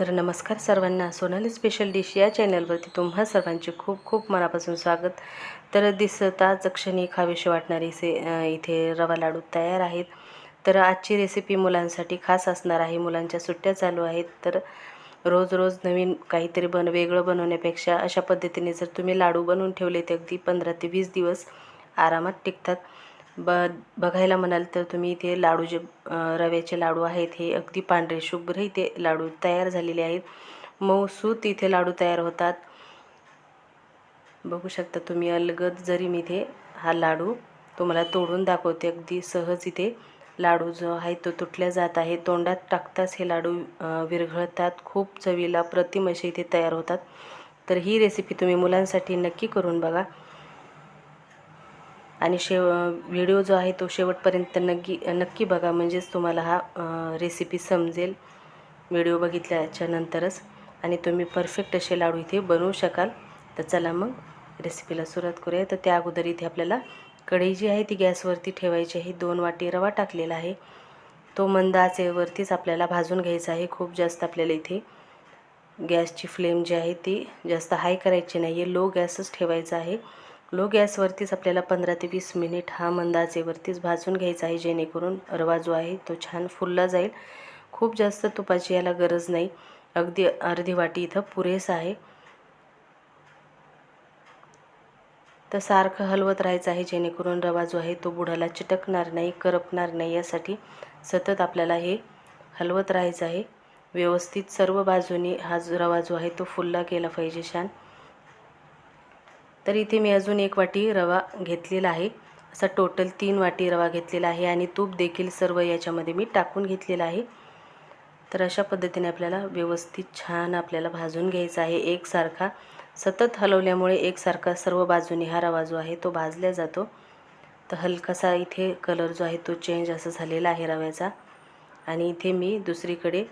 तर नमस्कार सर्वांना. सोनाली स्पेशल डिश या चॅनलवरती तुम्हा सर्वांचे खूप खूप मनापासून स्वागत. तर दिसताच क्षणी खावीशी वाटणारी से इथे रवा लाडू तयार आहेत. तर आजची रेसिपी मुलांसाठी खास असणार आहे. मुलांच्या सुट्ट्या चालू आहेत. तर रोज रोज नवीन काहीतरी बन वेगळं बनवण्यापेक्षा अशा पद्धतीने जर तुम्ही लाडू बनवून ठेवले ते अगदी पंधरा ते वीस दिवस आरामात टिकतात. ब बघायला म्हणाल तर तुम्ही इथे लाडू जे रव्याचे लाडू आहेत हे अगदी पांढरे शुभ्र इथे लाडू तयार झालेले आहेत. मऊसूत इथे लाडू तयार होतात. बघू शकता तुम्ही अलगद जरी मी इथे हा लाडू तुम्हाला तोडून दाखवते. अगदी सहज इथे लाडू जो आहे तो तुटल्या जात आहे. तोंडात टाकताच हे लाडू विरघळतात. खूप चवीला प्रतिम असे इथे तयार होतात. तर ही रेसिपी तुम्ही मुलांसाठी नक्की करून बघा. आणि शेव व्हिडिओ जो आहे तो शेवटपर्यंत नक्की नक्की बघा. म्हणजेच तुम्हाला हा रेसिपी समजेल. व्हिडिओ बघितल्याच्यानंतरच आणि तुम्ही परफेक्ट असे लाडू इथे बनवू शकाल. तर चला मग रेसिपीला सुरुवात करूया. तर त्या अगोदर इथे आपल्याला कढई जी आहे ती गॅसवरती ठेवायची आहे. दोन वाटी रवा टाकलेला आहे. तो मंद आचेवरतीच आपल्याला भाजून घ्यायचा आहे. खूप जास्त आपल्याला इथे गॅसची फ्लेम जी आहे ती जास्त हाय करायची नाही आहे लो गॅसच ठेवायचा आहे. लो गॅसवरतीच आपल्याला पंधरा ते वीस मिनिट हा मंदाचेवरतीच भाजून घ्यायचा आहे जेणेकरून रवा जो आहे तो छान फुलला जाईल. खूप जास्त तुपाची याला गरज नाही. अगदी अर्धी वाटी इथं पुरेस आहे. तर सारखं हलवत राहायचं आहे जेणेकरून रवा जो आहे तो बुडाला चिटकणार नाही करपणार नाही यासाठी सतत आपल्याला हे हलवत राहायचं आहे. व्यवस्थित सर्व बाजूनी हा जो रवा जो आहे तो फुलला गेला पाहिजे छान. तर इथे मी अजून एक वाटी रवा घेतलेला आहे. असा टोटल तीन वाटी रवा घेतलेला आहे आणि तूप देखील सर्व याच्यामध्ये मी टाकून घेतलेला आहे. तर अशा पद्धतीने आपल्याला व्यवस्थित छान आपल्याला भाजून घ्यायचा आहे. एकसारखा सतत हलवल्यामुळे एकसारखा सर्व बाजूने हा रवा जो आहे तो भाजला जातो. तर हलकासा इथे कलर जो आहे तो चेंज असा झालेला आहे रव्याचा. आणि इथे मी दुसरीकडे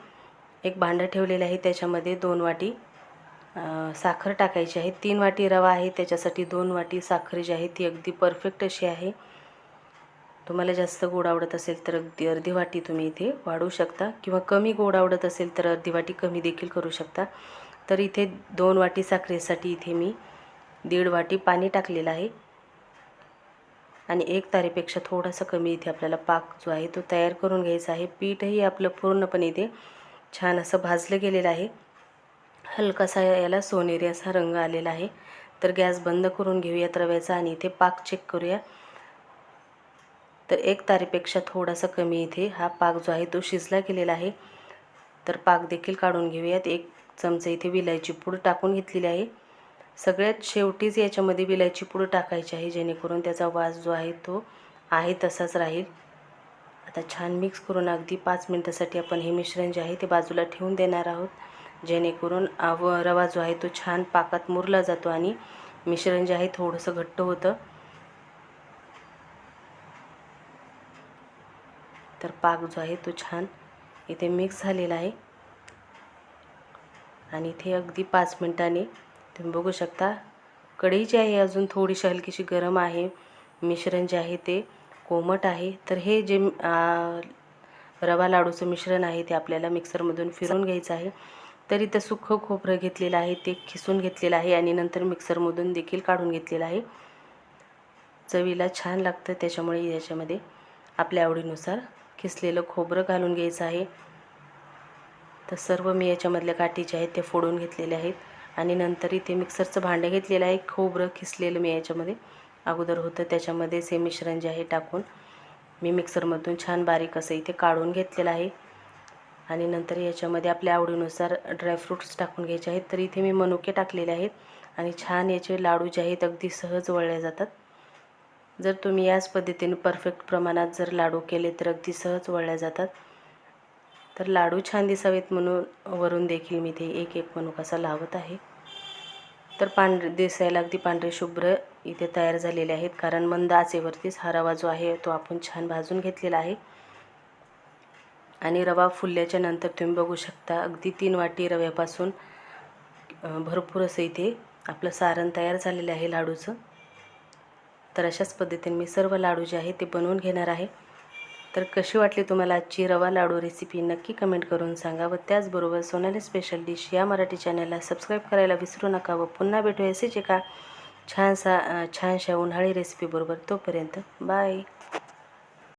एक भांडं ठेवलेलं आहे. त्याच्यामध्ये दोन वाटी साखर टाकायची आहे. तीन वाटी रवा आहे. त्याच्यासाठी दोन वाटी साखर जी आहे ती अगदी परफेक्ट अशी आहे. तुम्हाला जास्त गोड आवडत असेल तर अगदी अर्धी वाटी तुम्ही इथे वाढू शकता. किंवा कमी गोड आवडत असेल तर अर्धी वाटी कमी देखील करू शकता. तर इथे दोन वाटी साखरेसाठी इथे मी दीड वाटी पाणी टाकलेलं आहे. आणि एक तारेपेक्षा थोडासा कमी इथे आपल्याला पाक जो आहे तो तयार करून घ्यायचा आहे. पीठही आपलं पूर्णपणे इथे छान असं भाजलं गेलेलं आहे. हलकासा याला सोनेरी असा रंग आलेला आहे. तर गॅस बंद करून घेऊयात रव्याचा आणि इथे पाक चेक करूया. तर एक तारीपेक्षा थोडासा कमी इथे हा पाक जो आहे तो शिजला गेलेला आहे. तर पाक देखील काढून घेऊयात. एक चमचा इथे विलायची पूड टाकून घेतलेली आहे. सगळ्यात शेवटीच याच्यामध्ये विलायची पूड टाकायची आहे जेणेकरून त्याचा वास जो आहे तो आहे तसाच राहील. आता छान मिक्स करून अगदी पाच मिनटासाठी आपण हे मिश्रण जे आहे ते बाजूला ठेवून देणार आहोत. जेणेकरून आव रवा जो आहे तो छान पाकात मुरला जातो आणि मिश्रण जे आहे थोडंसं घट्ट होतं. तर पाक जो आहे तो छान इथे मिक्स झालेला आहे. आणि इथे अगदी पाच मिनटाने तुम्ही बघू शकता कढई जी आहे अजून थोडीशी हलकीशी गरम आहे. मिश्रण जे आहे ते कोमट आहे. तर हे जे रवा लाडूचं मिश्रण आहे ते आपल्याला मिक्सरमधून फिरवून घ्यायचं आहे. तर इथं सुखं खोबरं घेतलेलं आहे ते खिसून घेतलेलं आहे आणि नंतर मिक्सरमधून देखील काढून घेतलेलं आहे. चवीला छान लागतं त्याच्यामुळे याच्यामध्ये आपल्या आवडीनुसार खिसलेलं खोबरं घालून घ्यायचं आहे. तर सर्व मी याच्यामधल्या गाठी जे आहेत ते फोडून घेतलेले आहेत आणि नंतर इथे मिक्सरचं भांडं घेतलेलं आहे. खोबरं खिसलेलं मी याच्यामध्ये अगोदर होतं. त्याच्यामध्येच हे मिश्रण जे आहे टाकून मी मिक्सरमधून छान बारीक असं इथे काढून घेतलेलं आहे. आणि नंतर याच्यामध्ये आपल्या आवडीनुसार ड्रायफ्रूट्स टाकून घ्यायचे आहेत. तर इथे मी मनुके टाकलेले आहेत आणि छान याचे लाडू जे आहेत अगदी सहज वळले जातात. जर तुम्ही याच पद्धतीने परफेक्ट प्रमाणात जर लाडू केले तर अगदी सहज वळल्या जातात. तर लाडू छान दिसावेत म्हणून वरून देखील मी ते एक एक मनुका असा लावत आहे. तर पांढरे दिसायला अगदी पांढरे शुभ्र इथे तयार झालेले आहेत. कारण मंद आचेवरतीच हा रवा जो आहे तो आपण छान भाजून घेतलेला आहे. आणि रवा फुलल्याच्या नंतर तुम्ही बघू शकता अगदी तीन वाटी रव्यापासून भरपूर असं इथे आपलं सारण तयार झालेलं आहे लाडूचं. तर अशाच पद्धतीने मी सर्व लाडू जे आहे ते बनवून घेणार आहे. तर कशी वाटली तुम्हाला आजची रवा लाडू रेसिपी नक्की कमेंट करून सांगा व त्याचबरोबर सोनाली स्पेशल डिश या मराठी चॅनलला सबस्क्राईब करायला विसरू नका व पुन्हा भेटूया असेच एका छानसा छानशा उन्हाळी रेसिपीबरोबर तोपर्यंत. बाय